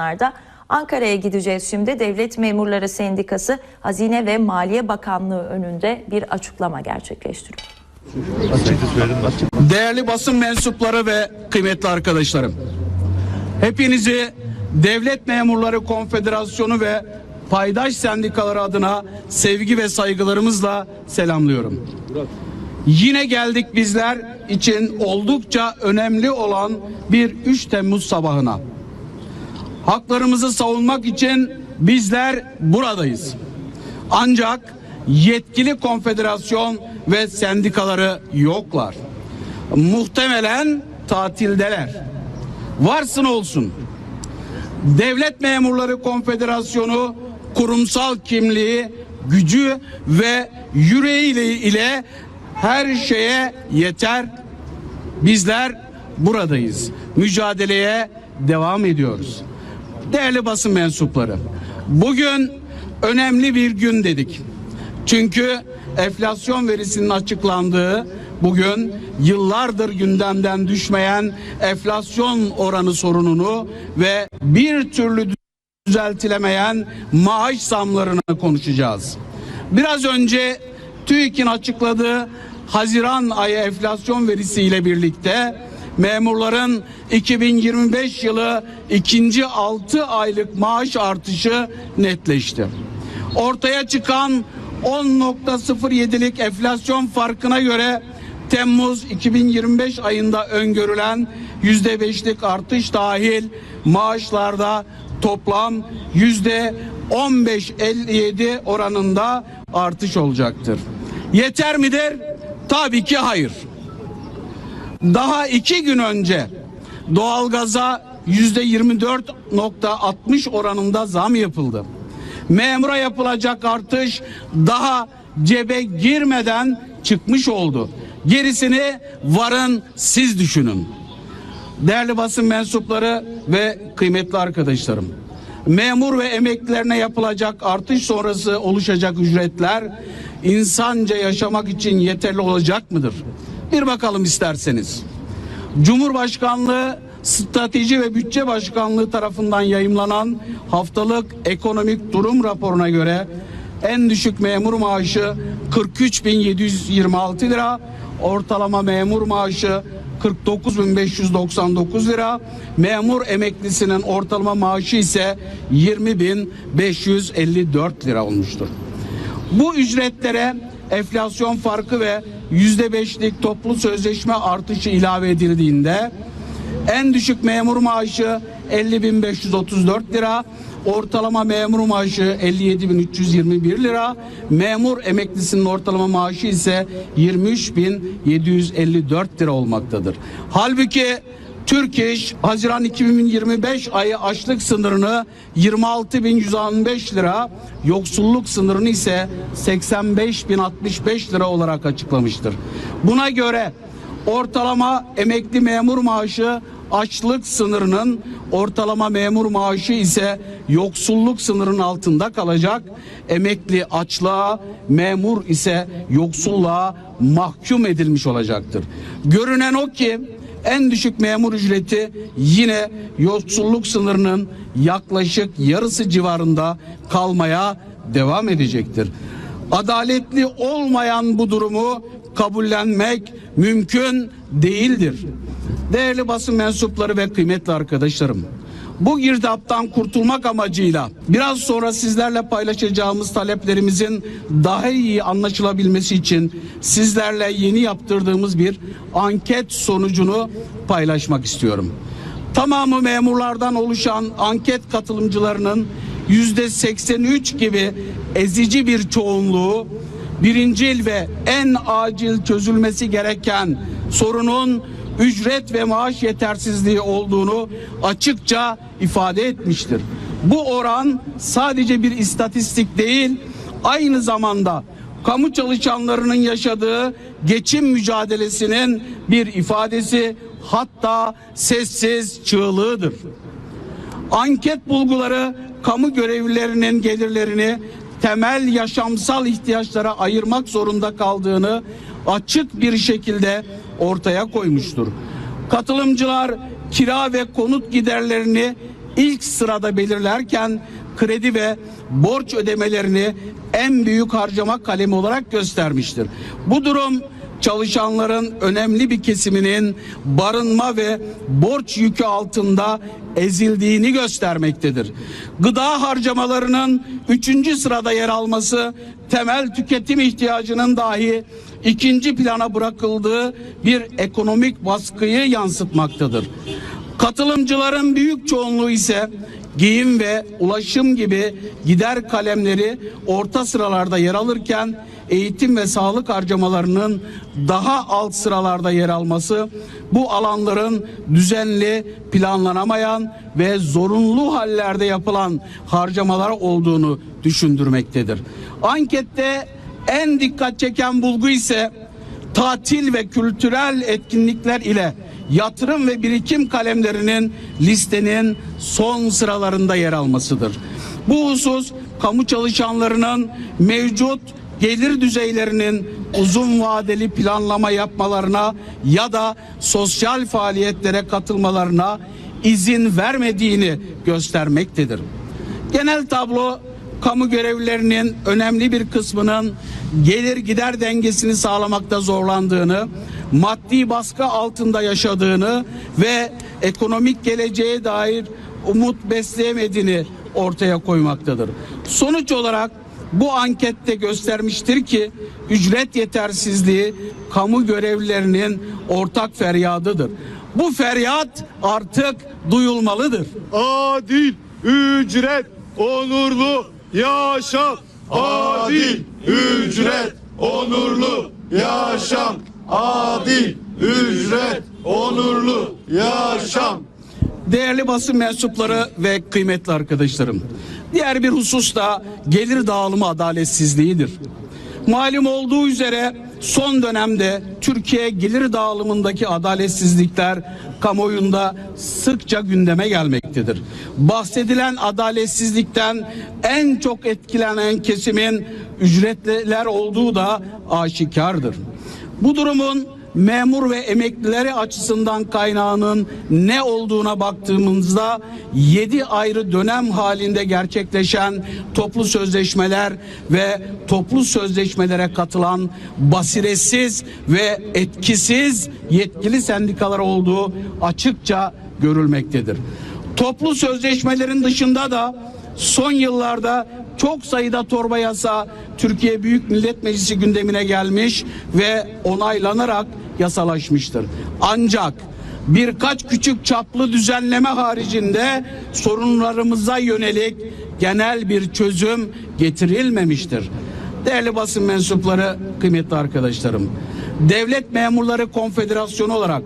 alanlarda. Ankara'ya gideceğiz şimdi. Devlet Memurları Sendikası Hazine ve Maliye Bakanlığı önünde bir açıklama gerçekleştiriyor. Değerli basın mensupları ve kıymetli arkadaşlarım. Hepinizi Devlet Memurları Konfederasyonu ve paydaş sendikaları adına sevgi ve saygılarımızla selamlıyorum. Yine geldik bizler için oldukça önemli olan bir 3 Temmuz sabahına. Haklarımızı savunmak için bizler buradayız. Ancak yetkili konfederasyon ve sendikaları yoklar. Muhtemelen tatildeler. Varsın olsun. Devlet Memurları Konfederasyonu kurumsal kimliği, gücü ve yüreği ile her şeye yeter. Bizler buradayız. Mücadeleye devam ediyoruz. Değerli basın mensupları, bugün önemli bir gün dedik. Çünkü enflasyon verisinin açıklandığı bugün yıllardır gündemden düşmeyen enflasyon oranı sorununu ve bir türlü düzeltilemeyen maaş zamlarını konuşacağız. Biraz önce TÜİK'in açıkladığı Haziran ayı enflasyon verisiyle birlikte memurların 2025 yılı ikinci 6 aylık maaş artışı netleşti. Ortaya çıkan 10.07'lik enflasyon farkına göre Temmuz 2025 ayında öngörülen %5'lik artış dahil maaşlarda toplam yüzde 15.57 oranında artış olacaktır. Yeter midir? Tabii ki hayır. Daha iki gün önce doğalgaza yüzde 24.60 oranında zam yapıldı. Memura yapılacak artış daha cebe girmeden çıkmış oldu. Gerisini varın siz düşünün. Değerli basın mensupları ve kıymetli arkadaşlarım. Memur ve emeklilerine yapılacak artış sonrası oluşacak ücretler insanca yaşamak için yeterli olacak mıdır? Bir bakalım isterseniz. Cumhurbaşkanlığı Strateji ve Bütçe Başkanlığı tarafından yayımlanan haftalık ekonomik durum raporuna göre en düşük memur maaşı 43.726 lira, ortalama memur maaşı 49.599 lira, memur emeklisinin ortalama maaşı ise 20.554 lira olmuştur. Bu ücretlere enflasyon farkı ve yüzde beşlik toplu sözleşme artışı ilave edildiğinde en düşük memur maaşı 50.534 lira, ortalama memur maaşı 57.321 lira, memur emeklisinin ortalama maaşı ise 23.754 lira olmaktadır. Halbuki Türk İş Haziran 2025 ayı açlık sınırını 26.165 lira, yoksulluk sınırını ise 85.065 lira olarak açıklamıştır. Buna göre ortalama emekli memur maaşı açlık sınırının ortalama memur maaşı ise yoksulluk sınırının altında kalacak. Emekli açlığa, memur ise yoksulluğa mahkum edilmiş olacaktır. Görünen o ki en düşük memur ücreti yine yoksulluk sınırının yaklaşık yarısı civarında kalmaya devam edecektir. Adaletli olmayan bu durumu kabullenmek mümkün değildir. Değerli basın mensupları ve kıymetli arkadaşlarım. Bu girdaptan kurtulmak amacıyla biraz sonra sizlerle paylaşacağımız taleplerimizin daha iyi anlaşılabilmesi için sizlerle yeni yaptırdığımız bir anket sonucunu paylaşmak istiyorum. Tamamı memurlardan oluşan anket katılımcılarının yüzde 83 gibi ezici bir çoğunluğu birincil ve en acil çözülmesi gereken sorunun ücret ve maaş yetersizliği olduğunu açıkça ifade etmiştir. Bu oran sadece bir istatistik değil, aynı zamanda kamu çalışanlarının yaşadığı geçim mücadelesinin bir ifadesi hatta sessiz çığlığıdır. Anket bulguları kamu görevlilerinin gelirlerini temel yaşamsal ihtiyaçlara ayırmak zorunda kaldığını açık bir şekilde ortaya koymuştur. Katılımcılar kira ve konut giderlerini ilk sırada belirlerken kredi ve borç ödemelerini en büyük harcama kalemi olarak göstermiştir. Bu durum çalışanların önemli bir kesiminin barınma ve borç yükü altında ezildiğini göstermektedir. Gıda harcamalarının üçüncü sırada yer alması temel tüketim ihtiyacının dahi ikinci plana bırakıldığı bir ekonomik baskıyı yansıtmaktadır. Katılımcıların büyük çoğunluğu ise giyim ve ulaşım gibi gider kalemleri orta sıralarda yer alırken eğitim ve sağlık harcamalarının daha alt sıralarda yer alması bu alanların düzenli, planlanamayan ve zorunlu hallerde yapılan harcamalar olduğunu düşündürmektedir. Ankette en dikkat çeken bulgu ise tatil ve kültürel etkinlikler ile yatırım ve birikim kalemlerinin listenin son sıralarında yer almasıdır. Bu husus kamu çalışanlarının mevcut gelir düzeylerinin uzun vadeli planlama yapmalarına ya da sosyal faaliyetlere katılmalarına izin vermediğini göstermektedir. Genel tablo kamu görevlilerinin önemli bir kısmının gelir gider dengesini sağlamakta zorlandığını, maddi baskı altında yaşadığını ve ekonomik geleceğe dair umut besleyemediğini ortaya koymaktadır. Sonuç olarak bu ankette göstermiştir ki ücret yetersizliği kamu görevlilerinin ortak feryadıdır. Bu feryat artık duyulmalıdır. Adil ücret onurlu yaşam Adil ücret onurlu yaşam Adil ücret onurlu yaşam Değerli basın mensupları ve kıymetli arkadaşlarım. Diğer bir husus da gelir dağılımı adaletsizliğidir. Malum olduğu üzere son dönemde Türkiye gelir dağılımındaki adaletsizlikler kamuoyunda sıkça gündeme gelmektedir. Bahsedilen adaletsizlikten en çok etkilenen kesimin ücretliler olduğu da aşikardır. Bu durumun memur ve emeklileri açısından kaynağının ne olduğuna baktığımızda 7 ayrı dönem halinde gerçekleşen toplu sözleşmeler ve toplu sözleşmelere katılan basiretsiz ve etkisiz yetkili sendikalar olduğu açıkça görülmektedir. Toplu sözleşmelerin dışında da son yıllarda çok sayıda torba yasa Türkiye Büyük Millet Meclisi gündemine gelmiş ve onaylanarak yasalaşmıştır. Ancak birkaç küçük çaplı düzenleme haricinde sorunlarımıza yönelik genel bir çözüm getirilmemiştir. Değerli basın mensupları, kıymetli arkadaşlarım, Devlet Memurları Konfederasyonu olarak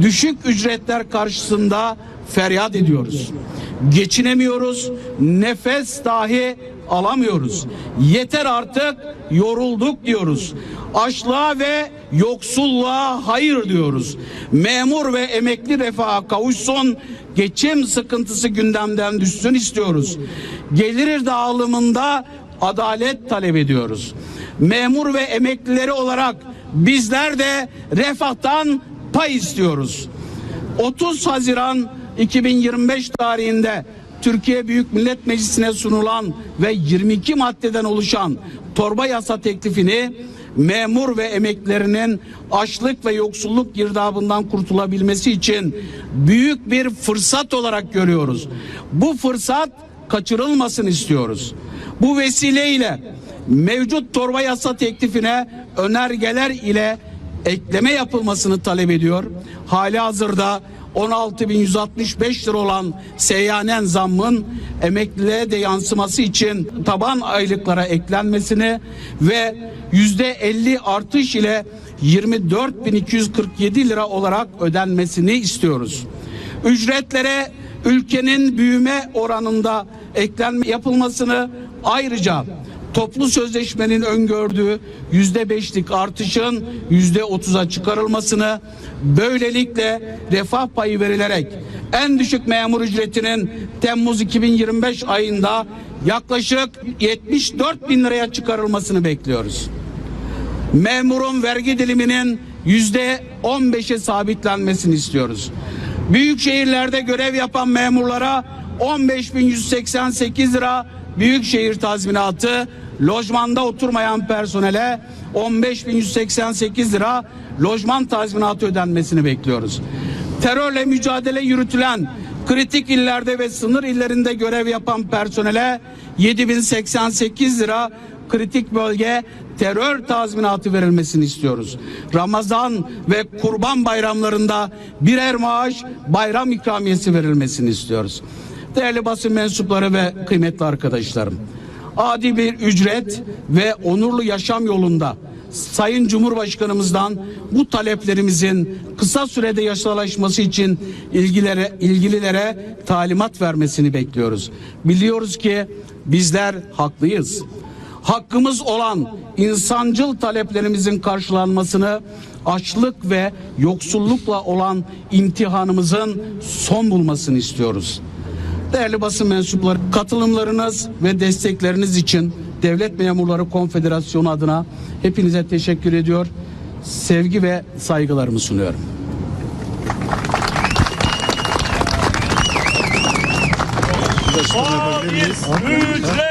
düşük ücretler karşısında feryat ediyoruz. Geçinemiyoruz, nefes dahi alamıyoruz. Yeter artık yorulduk diyoruz. Açlığa ve yoksulluğa hayır diyoruz. Memur ve emekli refaha kavuşsun, geçim sıkıntısı gündemden düşsün istiyoruz. Gelir dağılımında adalet talep ediyoruz. Memur ve emeklileri olarak bizler de refahtan pay istiyoruz. 30 Haziran 2025 tarihinde Türkiye Büyük Millet Meclisi'ne sunulan ve 22 maddeden oluşan torba yasa teklifini memur ve emeklilerinin açlık ve yoksulluk girdabından kurtulabilmesi için büyük bir fırsat olarak görüyoruz. Bu fırsat kaçırılmasın istiyoruz. Bu vesileyle mevcut torba yasa teklifine önergeler ile ekleme yapılmasını talep ediyor. Hali hazırda 16.165 lira olan seyyanen zammın emekliliğe de yansıması için taban aylıklara eklenmesini ve yüzde 50 artış ile 24.247 lira olarak ödenmesini istiyoruz. Ücretlere ülkenin büyüme oranında eklenme yapılmasını ayrıca toplu sözleşmenin öngördüğü yüzde beşlik artışın yüzde otuza çıkarılmasını böylelikle refah payı verilerek en düşük memur ücretinin Temmuz 2025 ayında yaklaşık 74 bin liraya çıkarılmasını bekliyoruz. Memurun vergi diliminin yüzde 15'e sabitlenmesini istiyoruz. Büyük şehirlerde görev yapan memurlara 15.188 lira büyükşehir tazminatı, lojmanda oturmayan personele 15.188 lira lojman tazminatı ödenmesini bekliyoruz. Terörle mücadele yürütülen kritik illerde ve sınır illerinde görev yapan personele 7088 lira kritik bölge terör tazminatı verilmesini istiyoruz. Ramazan ve kurban bayramlarında birer maaş bayram ikramiyesi verilmesini istiyoruz. Değerli basın mensupları ve kıymetli arkadaşlarım. Adi bir ücret ve onurlu yaşam yolunda Sayın Cumhurbaşkanımızdan bu taleplerimizin kısa sürede yasalaşması için ilgilere, ilgililere talimat vermesini bekliyoruz. Biliyoruz ki bizler haklıyız. Hakkımız olan insancıl taleplerimizin karşılanmasını açlık ve yoksullukla olan imtihanımızın son bulmasını istiyoruz. Değerli basın mensupları katılımlarınız ve destekleriniz için Devlet Memurları Konfederasyonu adına hepinize teşekkür ediyor. Sevgi ve saygılarımı sunuyorum. Adil ücret